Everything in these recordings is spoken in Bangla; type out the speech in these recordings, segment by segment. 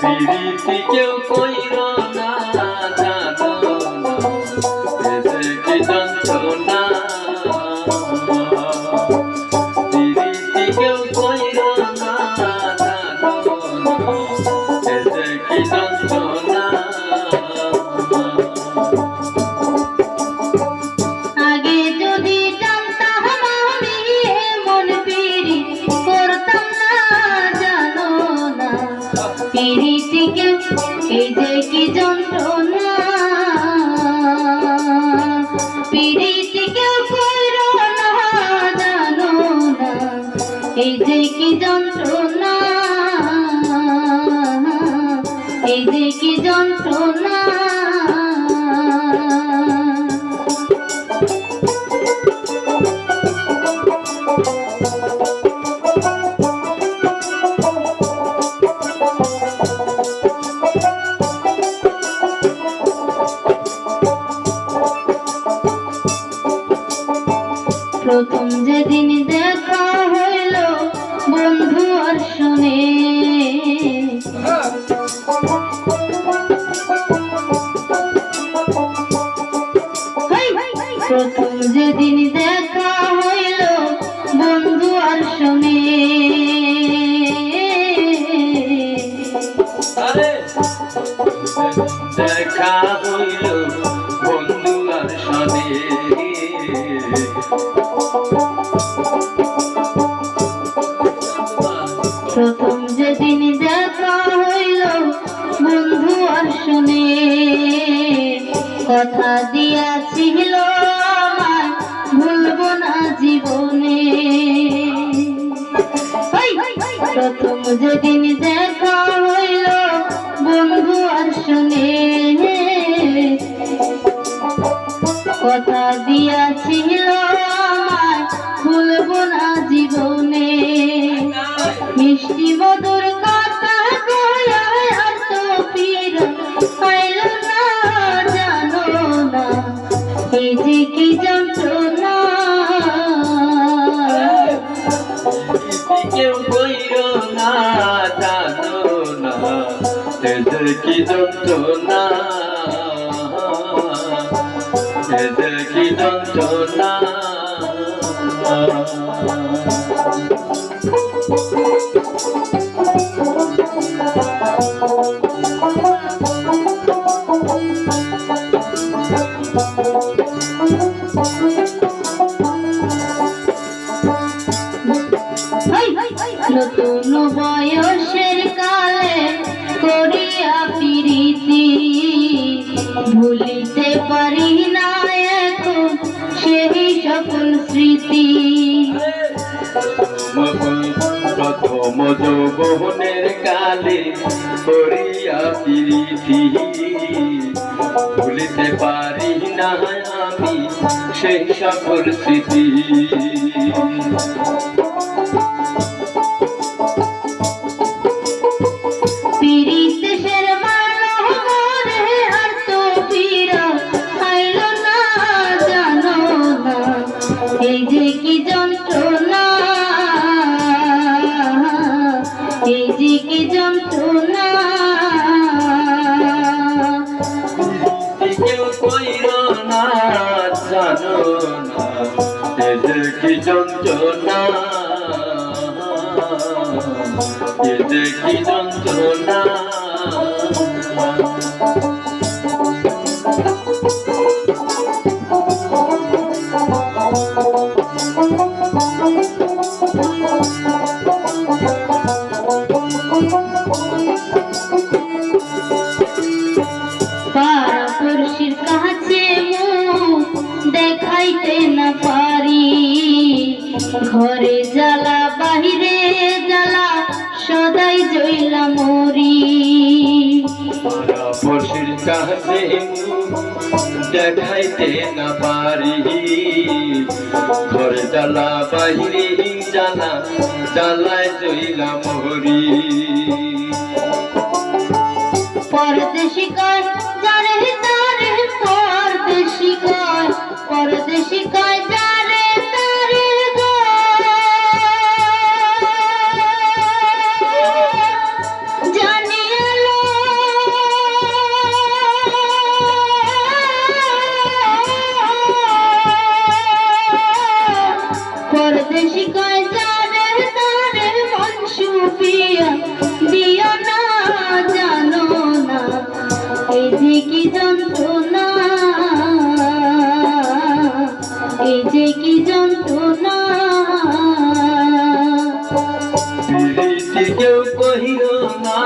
পিরিতি কেউ কইর না। পিড়িটিকে করো না জানো না। এই যে কি যন্ত্রণা বন্ধু আর শুনে আরে দেখা হইল বন্ধু আর সনে প্রথম যেদিন দেখা হইল বন্ধু আর শুনে কথা দিয়াছিল আমায় ভুলব না জীবনে! প্রথম যেদিন দেখা হইল, বন্ধু আর শুনে কথা দিয়াছিল আমায়, ভুলব না জীবনে। মিষ্টি মধুর কথা কয়া আর তো পীর না কেউ না জানো না এদের কি যন্ত্রণা এদের কি যন্ত্রণা হাই! ভুলিতে পারি না এখন সেই সকল স্মৃতি। প্রথম যৌবনের কালে করিয়া প্রীতি ভুলিতে পারি না আমি সেই সকল স্মৃতি। এই যে কি যন্ত্রণা? এই যে কি যন্ত্রণা? কেউ কইর না, জানো না এদের কি যন্ত্রণা? এদের কি যন্ত্রণা? সদাই জইলা মরি। পড়শির কাছে দেখাইতে না পারি। ঘরে জ্বালা বাহিরে জ্বালা জ্বালায় জইলা মরি। পরদেশি কয় যারে তারে পরদেশি কয় যে কি যন্ত্রণা? এ যে কি যন্ত্রণা? কেউ কহিল, না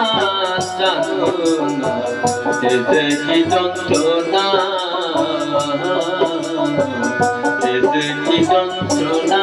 এ কি যন্ত্রণা? কি যন্ত্রণা?